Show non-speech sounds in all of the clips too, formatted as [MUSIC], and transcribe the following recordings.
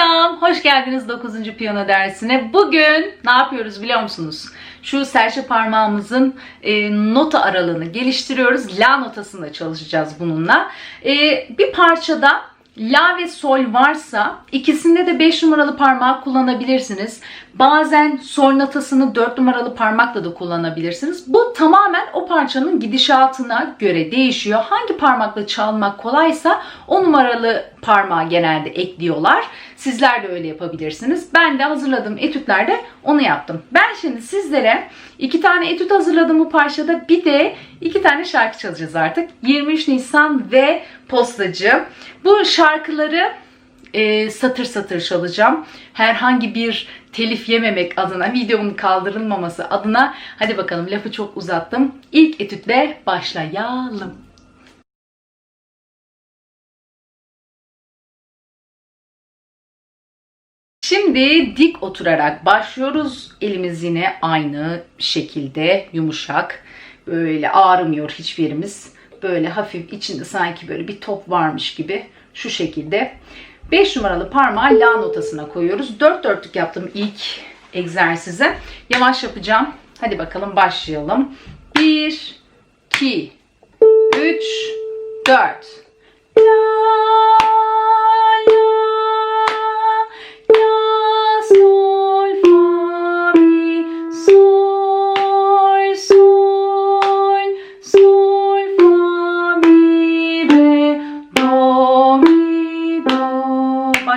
Selam, hoş geldiniz 9. piyano dersine. Bugün ne yapıyoruz biliyor musunuz? Şu serçe parmağımızın e, nota aralığını geliştiriyoruz. La notasında çalışacağız bununla. E, bir parçada La ve Sol varsa ikisinde de 5 numaralı parmağı kullanabilirsiniz. Bazen Sol notasını 4 numaralı parmakla da kullanabilirsiniz. Bu tamamen o parçanın gidişatına göre değişiyor. Hangi parmakla çalmak kolaysa o numaralı parmağı genelde ekliyorlar. Sizler de öyle yapabilirsiniz. Ben de hazırladığım etütlerde onu yaptım. Ben şimdi sizlere iki tane etüt hazırladım bu parçada. Bir de iki tane şarkı çalacağız artık. 23 Nisan ve Postacı. Bu şarkıları e, satır satır çalacağım. Herhangi bir telif yememek adına, videomun kaldırılmaması adına. Hadi bakalım lafı çok uzattım. İlk etütle başlayalım. Şimdi dik oturarak başlıyoruz. Elimiz yine aynı şekilde yumuşak. Böyle ağrımıyor hiçbir yerimiz. Böyle hafif içinde sanki böyle bir top varmış gibi şu şekilde. 5 numaralı parmağı la notasına koyuyoruz. 4 dörtlük yaptım ilk egzersize. Yavaş yapacağım. Hadi bakalım başlayalım. 1 2 3 4 La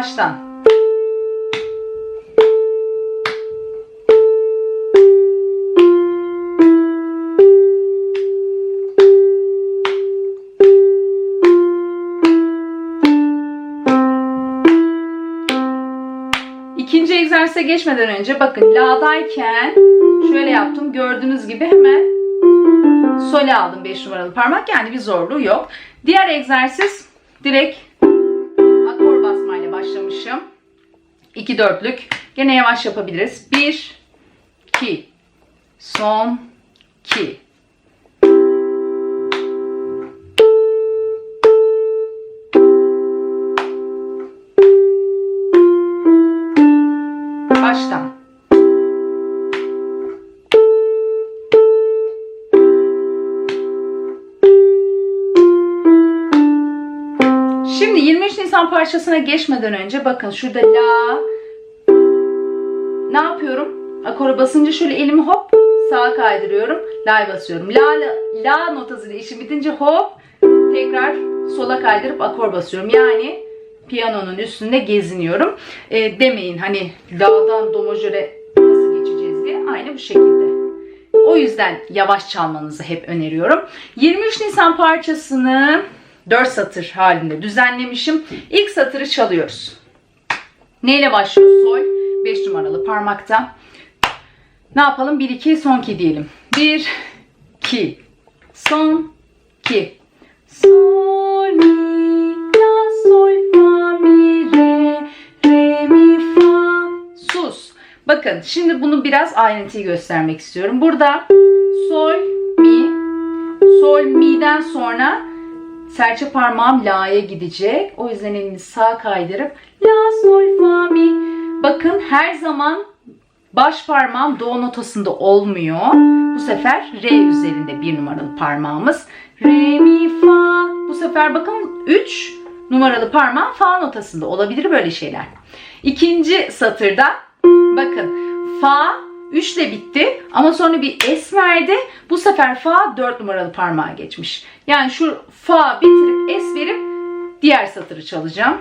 baştan İkinci egzersize geçmeden önce bakın la'dayken şöyle yaptım. Gördüğünüz gibi hemen sole aldım 5 numaralı parmak. Yani bir zorluğu yok. Diğer egzersiz direkt başlamışım. 2 dörtlük. Gene yavaş yapabiliriz. 1 2 son 2 Baştan. Şimdi 23 Nisan parçasına geçmeden önce bakın şurada la ne yapıyorum? Akora basınca şöyle elimi hop sağa kaydırıyorum. La'ya basıyorum. La, la, la notasıyla işim bitince hop tekrar sola kaydırıp akor basıyorum. Yani piyanonun üstünde geziniyorum. E, demeyin hani la'dan do majöre nasıl geçeceğiz diye. Aynı bu şekilde. O yüzden yavaş çalmanızı hep öneriyorum. 23 Nisan parçasını 4 satır halinde düzenlemişim. İlk satırı çalıyoruz. Neyle başlıyoruz? Sol 5 numaralı parmakta. Ne yapalım? 1 2 son 2 diyelim. 1 2 son 2 Sol mi la sol fa mi re re mi fa sus. Bakın şimdi bunu biraz ayrıntıyı göstermek istiyorum. Burada sol mi sol mi'den sonra serçe parmağım la'ya gidecek. O yüzden elini sağ kaydırıp la sol fa mi. Bakın her zaman baş parmağım do notasında olmuyor. Bu sefer re üzerinde bir numaralı parmağımız. Re mi fa. Bu sefer bakın 3 numaralı parmağım fa notasında olabilir böyle şeyler. İkinci satırda bakın fa 3 ile bitti ama sonra bir es verdi. Bu sefer fa 4 numaralı parmağa geçmiş. Yani şu fa bitirip es verip diğer satırı çalacağım.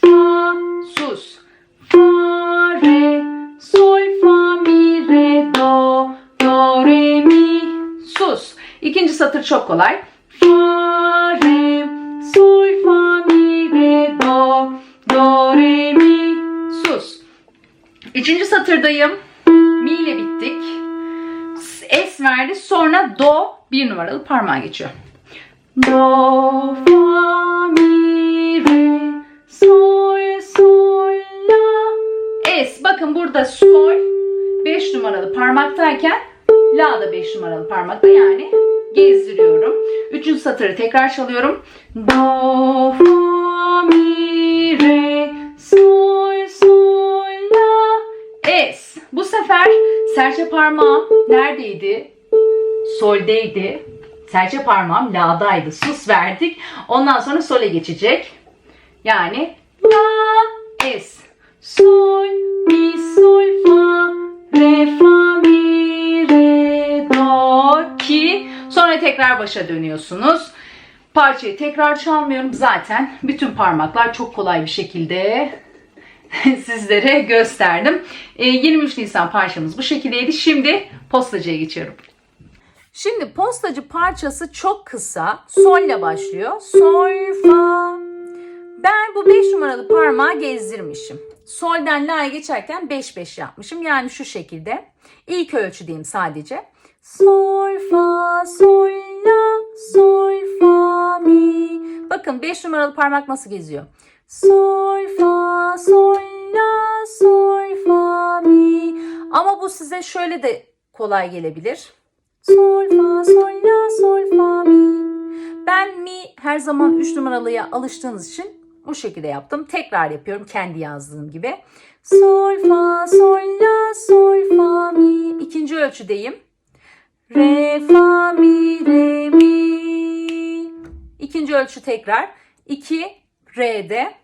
Fa sus. Fa re sol fa mi re do do re mi sus. İkinci satır çok kolay. Fa re sol fa mi re do do re mi sus. Üçüncü satırdayım ile bittik. Es verdi. Sonra do bir numaralı parmağa geçiyor. Do, fa, mi, re, sol, sol, la. Es. Bakın burada sol 5 numaralı parmaktayken la da 5 numaralı parmakta yani gezdiriyorum. Üçüncü satırı tekrar çalıyorum. Do, fa, mi, re, sol, sol, la, es. Bu sefer serçe parmağım neredeydi? Sol'deydi. Serçe parmağım la'daydı. Sus verdik. Ondan sonra sol'e geçecek. Yani la es sol mi sol fa re fa mi re do ki sonra tekrar başa dönüyorsunuz. Parçayı tekrar çalmıyorum zaten. Bütün parmaklar çok kolay bir şekilde [LAUGHS] sizlere gösterdim. Ee, 23 Nisan parçamız bu şekildeydi. Şimdi postacıya geçiyorum. Şimdi postacı parçası çok kısa. Sol ile başlıyor. Sol, fa. Ben bu 5 numaralı parmağı gezdirmişim. Sol'den la'ya geçerken 5-5 yapmışım. Yani şu şekilde. İlk ölçü diyeyim sadece. Sol, fa, sol, la, sol, fa, mi. Bakın 5 numaralı parmak nasıl geziyor? Sol, fa, sol, la, sol, fa, mi. Ama bu size şöyle de kolay gelebilir. Sol, fa, sol, la, sol, fa, mi. Ben mi her zaman 3 numaralıya alıştığınız için bu şekilde yaptım. Tekrar yapıyorum kendi yazdığım gibi. Sol, fa, sol, la, sol, fa, mi. İkinci ölçüdeyim. Re, fa, mi, re, mi. İkinci ölçü tekrar. 2, re'de,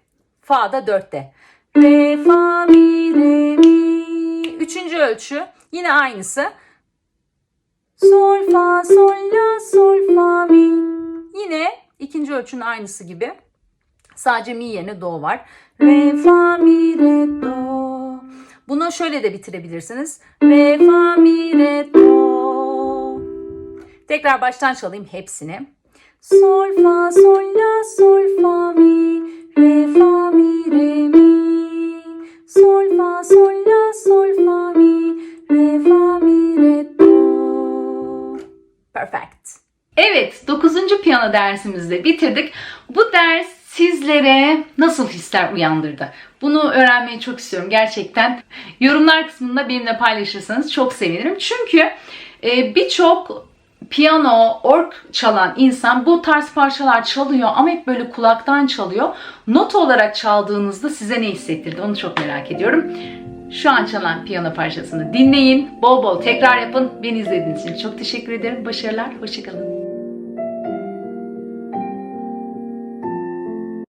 fa'da 4'te. Re, fa, mi, re, mi. Üçüncü ölçü yine aynısı. Sol, fa, sol, la, sol, fa, mi. Yine ikinci ölçünün aynısı gibi. Sadece mi yerine do var. Re, fa, mi, re, do. Bunu şöyle de bitirebilirsiniz. Re, fa, mi, re, do. Tekrar baştan çalayım hepsini. Sol, fa, sol, la, sol, fa, mi. Re, fa, mi, re, mi. Sol, fa, sol, la, sol, fa, mi. Re, fa, mi, re, do. Perfect. Evet, 9. piyano dersimizde bitirdik. Bu ders sizlere nasıl hisler uyandırdı? Bunu öğrenmeyi çok istiyorum gerçekten. Yorumlar kısmında benimle paylaşırsanız çok sevinirim. Çünkü e, birçok piyano, org çalan insan bu tarz parçalar çalıyor ama hep böyle kulaktan çalıyor. Not olarak çaldığınızda size ne hissettirdi onu çok merak ediyorum. Şu an çalan piyano parçasını dinleyin. Bol bol tekrar yapın. Beni izlediğiniz için çok teşekkür ederim. Başarılar. Hoşçakalın.